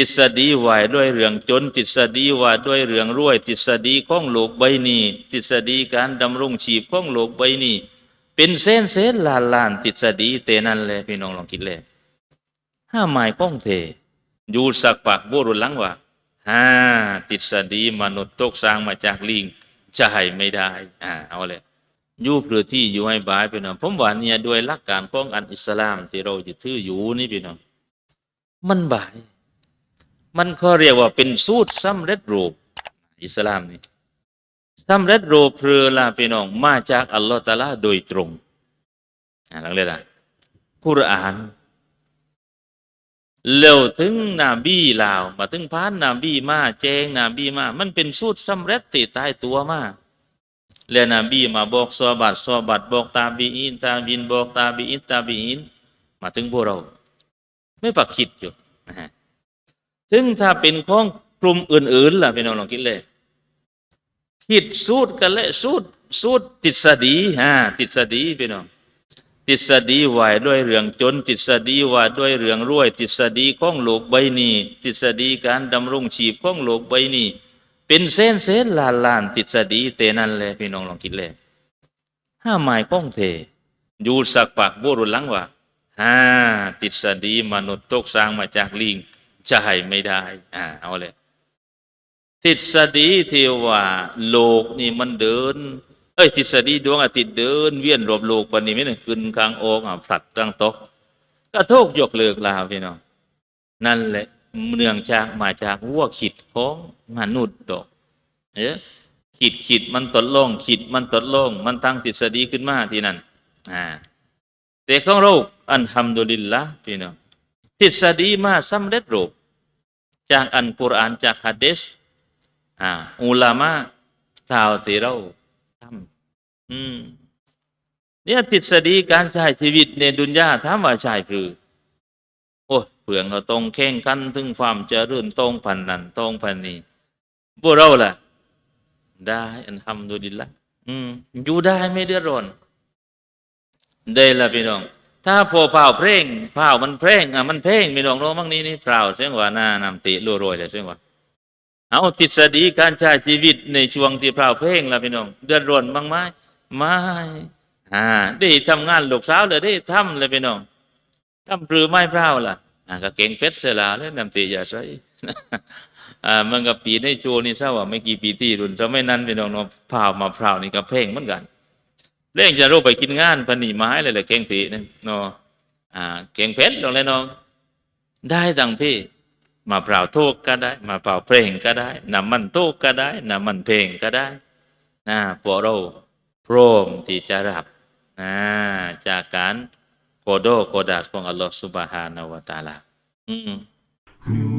ติดสดีไหวด้วยเรื่องจน ติดสดีว่าด้วยเรื่องรวย ติดสดีข้องโลกใบนี้ติดสดีการดำรงชีพข้องโลกใบนี้เป็นเส้นเส้นลานลานติดสดีเตนั่นเลยพี่น้องลองคิดเลยห้าหมายก้องเทอยู่สักปากโบรุลังว่าฮ่าติดสดีมนุษย์ตกสร้างมาจากลิงจะให้ไม่ได้อ่าเอาเลยอยู่เพื่อที่อยู่ให้บายพี่น้องผมว่าเนี่ยด้วยหลักการของอันอิสลามที่เราจะถืออยู่นี่พี่น้องมันบาย มันเขาเรียกว่าเป็นสูตรสำเร็จรูป อิสลามนี่สำเร็จรูปเพื่อลาพี่น้องมาจากอัลลอฮฺตะอาลาโดยตรงอ่าลังเลยนะกุรอานเร็วถึงนบีลาว มาถึงพานนบีมาแจ้งนบีมา มันเป็นสูตรสำเร็จติดตายตัวมาแล้วนบีมาบอกซอบัตซอบัตบอกตาบีอินตาบินบอกตาบีอินตาบีอินมาถึงพวกเรา ไม่ปักคิดอยู่นะฮะ ถึงถ้าเป็นของกลุ่มอื่นๆล่ะพี่น้องลองคิดเลยคิดสูตรกันเลยสูตรสูตรติดสดีฮะติดสดีพี่น้องติดสดีไหวด้วยเรื่องจน ติดสดีว่าด้วยเรื่องรวย ติดสดีของโลกใบนี้ติดสดีการดำรงชีพของโลกใบนี้เป็นเส้นเส้นลานลานติดสดีเตนั่นเลยพี่น้องลองคิดเลยห้าหมายก้องเทอยู่สักปากโบรุนหลังว่าฮ่าติดสดีมนุษย์ตกสร้างมาจากลิง ให้ไม่ได้ อ่าเอาเลยทฤษฎีที่ว่า โลกนี่มันเดิน เอ้ยทฤษฎีดวงอาทิตย์เดิน เวียนรอบโลกปนนี้ไม่ได้ขึ้นกลางโอกอะผลัดตั้งตกก็โทกยกเลิกลาพี่น้องนั่นแหละเนืองจากมาจากวัวขิดของมนุษย์ดอกเอ๊ะขิดขิดมันตดลงขิดมันตดลงมันตั้งทฤษฎีขึ้นมาที่นั่นอ่าแต่ของเราอันทำดุลิลละพี่น้องทฤษฎีมาสำเร็จรูป จากอันกุรอานจากฮะดิษอ่าอุลามะกล่าวที่เราทำอืมเนี่ยทฤษฎีการใช้ชีวิตในดุนยาถามว่าใช่คือ โอ้เปลืองเราตรงแข่งขันถึงความเจริญตรงพันนันตรงพันนี้พวกเราล่ะ ได้อันทำดูดิละอืมอยู่ได้ไม่เดือดร้อนได้ละพี่น้อง ถ้าพอเผาเพลงเผามันเพลงอะมันเพลงมีน้องโน้มั่งนี้นี่เผาเสียงว่าหน้านำติรัวโรยเลยเสียงว่าเอาทฤษฎีการใช้ชีวิตในช่วงที่เผาเพลงละพี่น้องเดือดร้อนบ้างไหมไม่อ่าได้ทำงานลูกสาวเลยได้ทำเลยพี่น้องทำปรือไม่เผาล่ะอ่าก็เก่งเพชรเสลาเลยนำติอย่าใช้อ่ามันก็ปีในโจนี่ทราบว่าไม่กี่ปีที่รุ่นสมัยนั้นพี่น้องเนาะเผามาเผานี่ก็เพลงเหมือนกัน เร่งจะรูปไปกินงานพันนีไม้เลยแหละเก่งผีนั่นเนาะอ่าเก่งเพชรลงเลยน้องได้ดังพี่ มาเปล่าโทกก็ได้ มาเปล่าเพลงก็ได้น้ำมันโทกก็ได้น้ำมันเพลงก็ได้นะพวกเราพร้อมที่จะรับนะจากการโกโดโกดัดของอัลลอฮฺสุบฮานาวะตะอาลาอืม